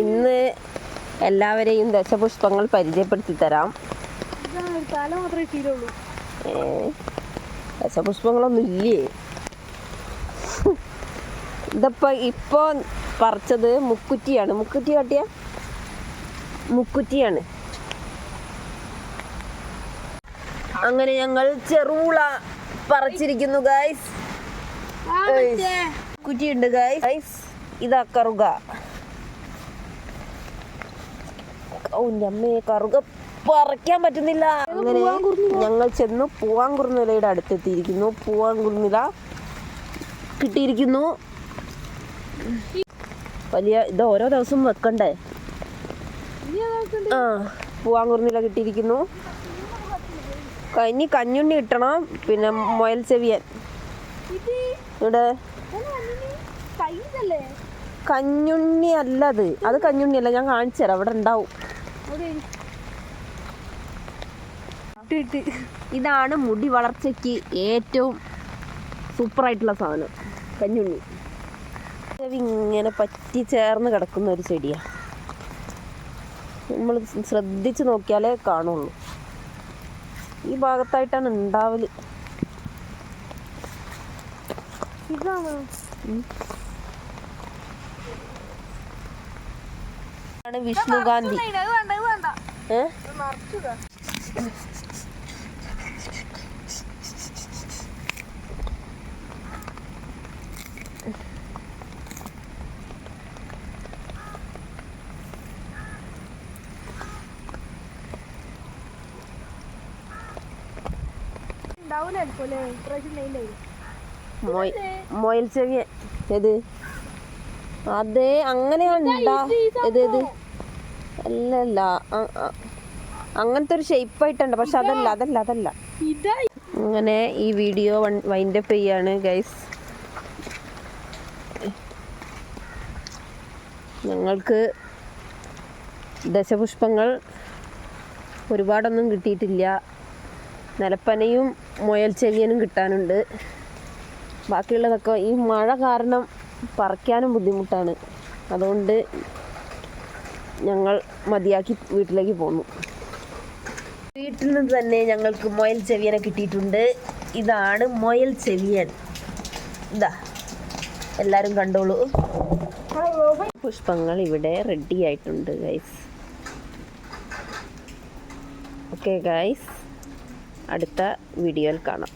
ഇന്ന് എല്ലാവരെയും ദശപുഷ്പങ്ങൾ പരിചയപ്പെടുത്തി തരാം. ദശപുഷ്പങ്ങളൊന്നും ഇല്ലേ? ഇതപ്പോ ഇപ്പൊ പറിച്ചത് മുക്കുറ്റിയാണ്. മുക്കുറ്റി കാട്ടിയ? മുക്കുറ്റിയാണ്. അങ്ങനെ ഞങ്ങൾ ചെറുള പറിച്ചിരിക്കുന്നു ഗൈസ് കുറ്റിയുണ്ട് ഗൈസ് ഗൈസ് ഇതാ കറുക. ഓ ഞമ്മേ കറുക പറിക്കാൻ പറ്റുന്നില്ല. അങ്ങനെ ഞങ്ങൾ ചെന്ന്. പൂവാങ്കുറുനിലയുടെ അടുത്തെത്തിയിരിക്കുന്നു. പൂവാങ്കുറുനില കിട്ടിയിരിക്കുന്നു. വലിയ ഇത് ഓരോ ദിവസവും വെക്കണ്ടേ? ആ പൂവാങ്കുറുനില കിട്ടിയിരിക്കുന്നു. ഇനി കഞ്ഞുണ്ണി കിട്ടണം പിന്നെ മൊയൽ ചെവിയൻ. ഇവിടെ കഞ്ഞുണ്ണി അല്ല അത്. അത് കഞ്ഞുണ്ണി അല്ല ഞാൻ കാണിച്ചു തരാം അവിടെ ഉണ്ടാവും. ഇതാണ് മുടി വളർച്ചയ്ക്ക് ഏറ്റവും സൂപ്പർ ആയിട്ടുള്ള സാധനം. കഞ്ഞുണ്ണി. ഇങ്ങനെ പറ്റി ചേർന്ന് കിടക്കുന്ന ഒരു ചെടിയാ. നമ്മൾ ശ്രദ്ധിച്ച് നോക്കിയാലേ കാണുള്ളൂ. ഈ ഭാഗത്തായിട്ടാണ് ഉണ്ടാവൽ. ഇതാണ്? വിഷ്ണുകാന്തി മൊയൽ ചെവിയ. ഏത്? അതെ അങ്ങനെയാണ് ഏത് ഏത്? അല്ല അല്ല ആ, ആ. അങ്ങനത്തെ ഒരു ഷേപ്പ് ആയിട്ടുണ്ട്. പക്ഷെ അതല്ല അതല്ല അതല്ല. അങ്ങനെ ഈ വീഡിയോ വൈൻഡ് അപ്പ് ചെയ്യാണ് ഗൈസ് ഞങ്ങൾക്ക് ദശപുഷ്പങ്ങൾ ഒരുപാടൊന്നും കിട്ടിയിട്ടില്ല. നിലപ്പനയും മുയൽ ചെവിയനും കിട്ടാനുണ്ട്. ബാക്കിയുള്ളതൊക്കെ ഈ മഴ കാരണം പറിക്കാനും ബുദ്ധിമുട്ടാണ്. അതുകൊണ്ട് ഞങ്ങൾ മതിയാക്കി വീട്ടിലേക്ക് പോന്നു. വീട്ടിൽ നിന്ന് തന്നെ ഞങ്ങൾക്ക് മൊയൽ ചെവിയനെ കിട്ടിയിട്ടുണ്ട്. ഇതാണ് മൊയൽ ചെവിയൻ. ഇതാ. എല്ലാവരും കണ്ടോളൂ. പുഷ്പങ്ങൾ ഇവിടെ റെഡി ആയിട്ടുണ്ട് ഗൈസ് ഓക്കെ ഗൈസ് അടുത്ത വീഡിയോയിൽ കാണാം.